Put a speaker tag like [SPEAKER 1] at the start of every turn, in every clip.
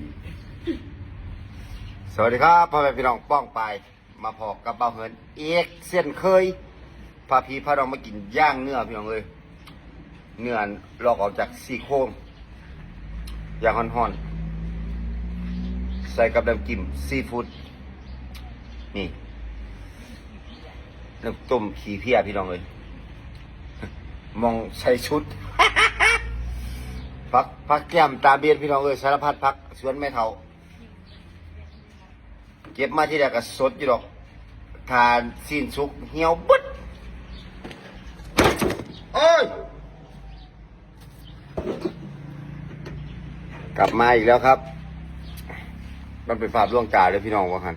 [SPEAKER 1] ดีสวัสดีครับพ่อแม่พี่น้องป้องไป มาพอกับเบาเหินเอกเส้นเคยพาพี่พาน้องมากินย่างเนื้อพี่น้องเลยเนื้อลอกออกจากซี่โครงย่างห่อนๆใส่กับน้ำจิ้มซีฟู้ดนี่น้ำต้มขี้เพี้ยพี่น้องเลยมองใส่ชุด พักพักแก้มตาเบียนพี่น้องเอ้ยสารพัดพักสวนแม่เฒ่าเก็บมาที่แรกก็สดอยู่ดอก ทานสิ้นสุกเหี่ยวบึดโอ้ยกลับมาอีกแล้วครับ มันเป็นภาพล่วงตาเลยพี่น้องว่าคัน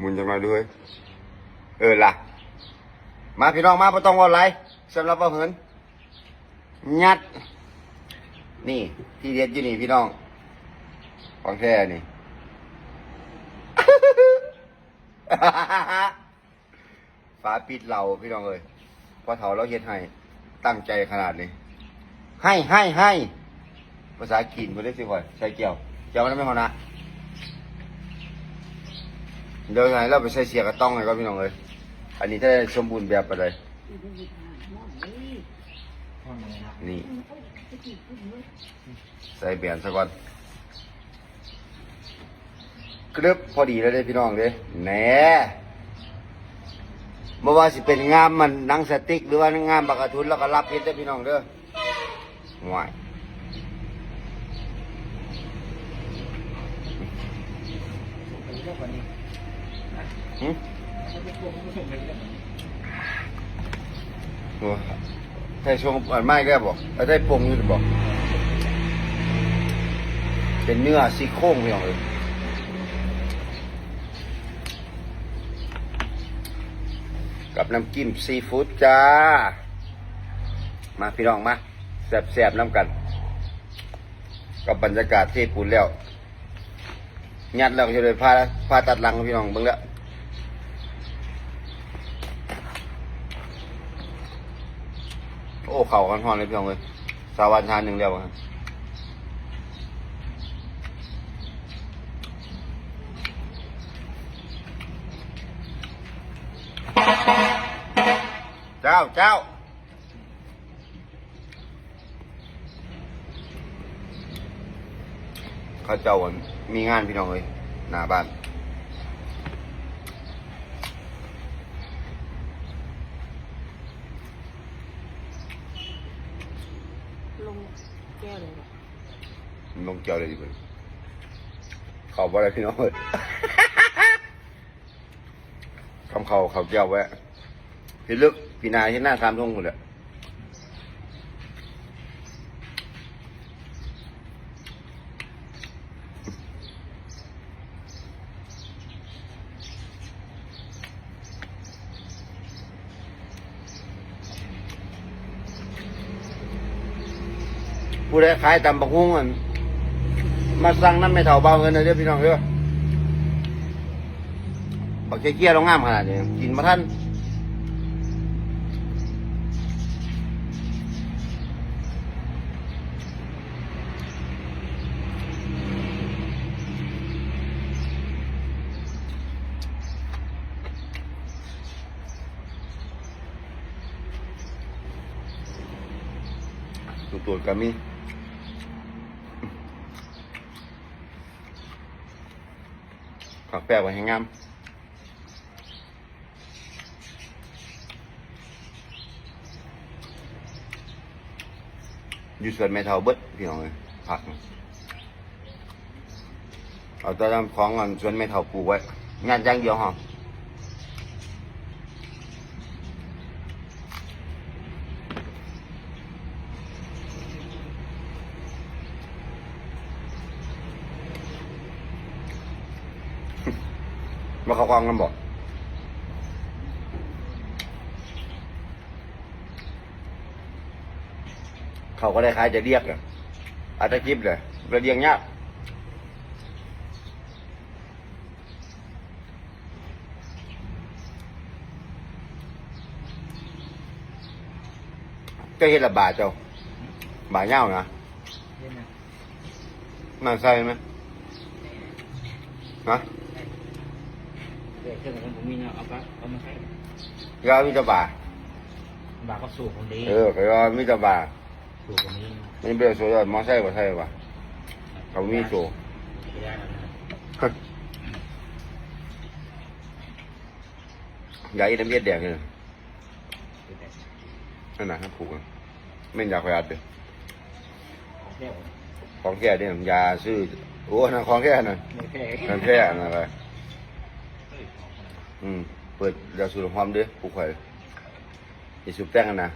[SPEAKER 1] มุนจังมาด้วย เออล่ะ มาพี่น้องมาประต้องออนไลน์สำหรับเอาเหิน ยัด นี่ ที่เด็ดอยู่นี่พี่น้องของแท้นี่ ฝาปิดเราพี่น้องเอ้ยพอเถาเราเฮ็ดให้ ตั้งใจขนาดนี้ ให้ให้ให้ภาษากีนมาได้สิพ่อยใส่เกี่ยวเกี่ยวมันไม่พอนะเดี๋ยวไงเราไปใส่เสียกระต้องเลยก็พี่น้องเอ้ยอันนี้ถ้าสมบูรณ์แบบไปเลย นี่ ใส่แบนซะก่อนกรึบพอดีแล้วเด้พี่น้องเด้แหน่เมื่อว่าสิเป็นงามมันหนังสติ๊กหรือว่างามบักกระทุนแล้วก็รับเฮ็ดเด้อพี่น้องเด้อห่วยหึโอ้ ใส่ชงอ่อนไม้ก็บอกใส่ปรุงอยู่บอก เป็นเนื้อซี่โครงพี่น้องเลยกับน้ำจิ้มซีฟู้ดจ้า มาพี่น้องมาแสบๆน้ำกัน กับบรรยากาศที่ปุ่นแล้ว ยัดแล้วจะเลยพาพาตัดลังพี่น้องเบิ่งแล้ว โอ้เข่ากันห่อนเลยพี่น้องเลยสาวันชานหนึ่งแล้วครับเจ้าเจ้าเขาเจ้าวนมีงานพี่น้องเลยหน้าบ้าน
[SPEAKER 2] งแก้วเลยว่ะ
[SPEAKER 1] ลงเกี่ยวเลยดิเพิ่นเขาบ่ได้พี่น้องเลยคำเขาเขาเกี่ยวไว้พี่ลึกพี่นายที่หน้าคามทงหมดเลย ผู้ใดขายตำบักฮุ้งอันมาสั่งน้ำไม่เท่าเบาเงินเลยเด้อพี่น้องเด้อบักเกี้ยๆลงงามขนาดนี้กินมาท่าน ผักแปรไว้ให้งามอยู่ส่วนไม่เท่าเบิดพี่น้องเลยผักเอาแต่ลำของก่อนสวนเม่เท่าปลูกไว้ งานจ้างเดียวหอง มาเขากองกันบอกเขาก็ได้คล้ายจะเรียกอะอาจจะกิบเลยระเดียงยากก็เห็นละบาทเจ้า บาทเง่านะ
[SPEAKER 3] เช่ไหม
[SPEAKER 1] น่าใช่ไหมฮะ
[SPEAKER 3] เด็กเครื่องของผมมีเนาะเอาไปเอามาใช้
[SPEAKER 1] ยามิตรบา
[SPEAKER 3] บาก็สูบคนดี
[SPEAKER 1] เออก็ยามิตรบา
[SPEAKER 3] สูบคนนี้
[SPEAKER 1] มันเป็นโซ่ยอดมอไซค์บ่ใช่ป่ะเขามีโซ่
[SPEAKER 3] ไม่ได้แล้วนะ
[SPEAKER 1] ยาอีน้ำเย็ดแดงเนี่ย
[SPEAKER 3] คือแต่
[SPEAKER 1] นั่นนะให้ผูกอะไม่อยากไปอัดเลย
[SPEAKER 3] ของแค่
[SPEAKER 1] ของแค่เนี่ยยาซื้อโอ้นั่นของแค่นั่น
[SPEAKER 3] ไม่แค่
[SPEAKER 1] นั่นแค่นั่นอะไร อืม เปิดยาสูบความเด้อผูกไข่อย่าสูบแป้งกันนะ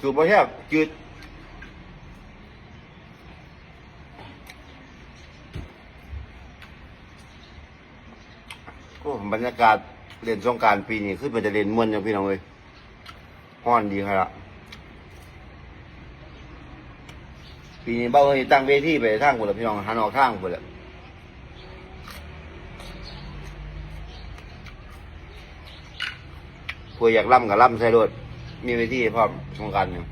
[SPEAKER 1] สูบบ่แค่จืดก็บรรยากาศเล่นสงการปีนี้ขึ้นมันจะเล่นม่วนอย่างพี่น้องเลยฮ้อนดีครับปีนี้เบ้าเฮ้ยตั้งเวทีไปทางคนละพี่น้องหันออกทางคนละเพื่ ออยากล่ำกับล่ำใส่รถมีเวทีให้พร้อมสงกรารอยู่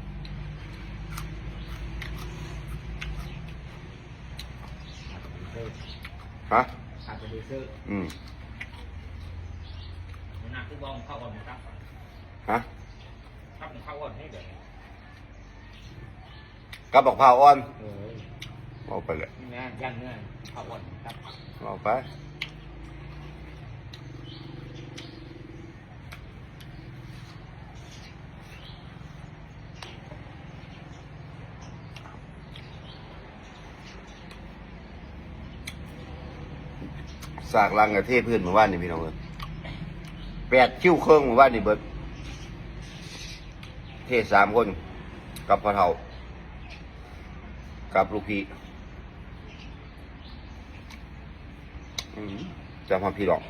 [SPEAKER 1] ฮะ
[SPEAKER 3] อาจจะดีซื้อ
[SPEAKER 1] อืม
[SPEAKER 3] มันหนักที่บ้องเข้าก่อนนะครับ
[SPEAKER 1] ฮะ
[SPEAKER 3] ครับเข้าก่อนให้เดี๋ยว
[SPEAKER 1] กับบอกพร้าวอ่อน
[SPEAKER 3] เออ
[SPEAKER 1] เอาไปเลย
[SPEAKER 3] นี่นะย่างเนื้อเข้าก่อนครับ
[SPEAKER 1] เอาไป สากลังกับเทพื้นเมื่อวานนี่พี่น้องเอ้ยแปดคิ้วเครื่องเมื่อวานนี่เบิดเทศสามคน กับพ่อเฒ่ากับลูกพี่จำความพี่หรอก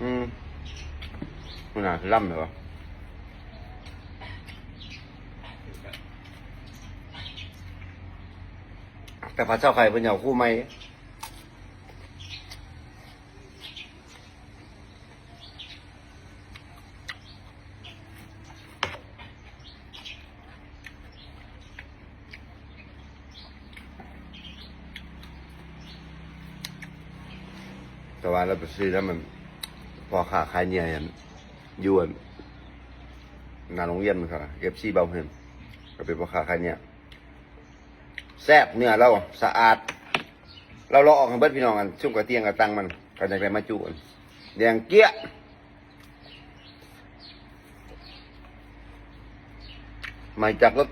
[SPEAKER 1] อืมมันน่าล่ำเลยวะ แต่พระเจ้าใครเป็นอย่าคู่ไหมแต่ว่าเราไปซื้อแล้วมัน พอขาขายเนี่ยยันยวนงานโรงเรียนมันค่ะเอฟซีเบาเพิ่มก็เป็นพอขาขายเนี่ย แซ่บเนื้อเราสะอาด เราเลาะออกให้เบิดพี่น้องกันชุ่มกระเตียงกระตังมันก็จะได้มาจุกันแดงเกี้ยมาจากรถ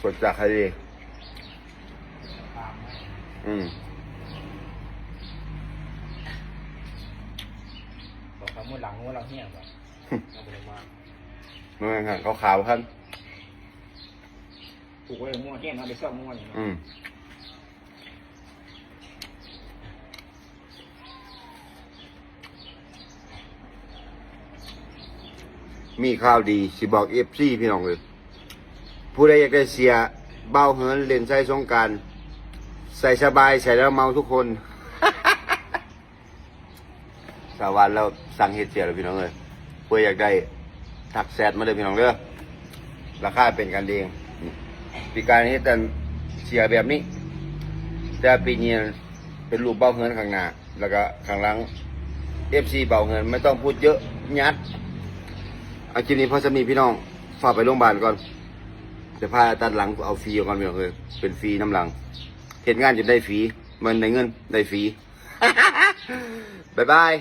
[SPEAKER 1] สดจากใครดี
[SPEAKER 3] ตามให้
[SPEAKER 1] อืม
[SPEAKER 3] บอกเขาเมื่อหลังว่าเราเหี้ยแบบเราไปเลยมา
[SPEAKER 1] นั่นฮะเขาขาวขั้นู
[SPEAKER 3] กไว้มั่วเหี้ยเราไปซ่อมมั่วอย่างนี้
[SPEAKER 1] อืมมีข่าวดีสิบอกเอฟซีพี่น้องเลยผู้ใดอยากได้เสียเบ้าเหินเล่นใส่สงการ ใส่สบายใส่แล้วเมาทุกคนสาวันเราสั่งเฮ็ดเสียแล้วพี่น้องเลยผู้ใดอยากได้ทักแซดมาเลยพี่น้องเด้อราคาเป็นกันเอง ปีการเฮ็ดแต่เสียแบบนี้ แต่ปีนี้เป็นรูปเบาเหินข้างหน้า แล้วก็ข้างหลังเอฟซีเบาเหินไม่ต้องพูดเยอะยัดอาคลิปนี้พ่อจะมีพี่น้องฝากไปโรงพยาบาลก่อนจะพาตัดหลังเอาฟรีก่อนพี่น้งเลยเป็นฟรีน้ำหลังเห็นงานจะได้ฟรีมันในเงินได้ฟรี บ๊ายบาย